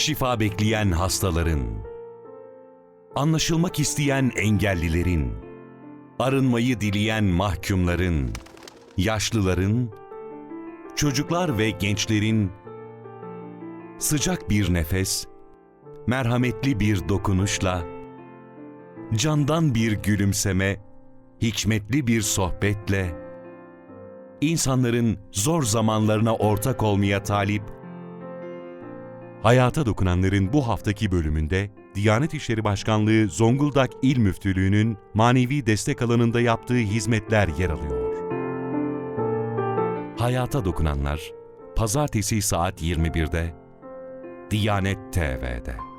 şifa bekleyen hastaların, anlaşılmak isteyen engellilerin, arınmayı dileyen mahkumların, yaşlıların, çocuklar ve gençlerin sıcak bir nefes, merhametli bir dokunuşla, candan bir gülümseme, hikmetli bir sohbetle, insanların zor zamanlarına ortak olmaya talip, Hayata dokunanların bu haftaki bölümünde Diyanet İşleri Başkanlığı Zonguldak İl Müftülüğü'nün manevi destek alanında yaptığı hizmetler yer alıyor. Hayata dokunanlar, Pazartesi saat 21'de Diyanet TV'de.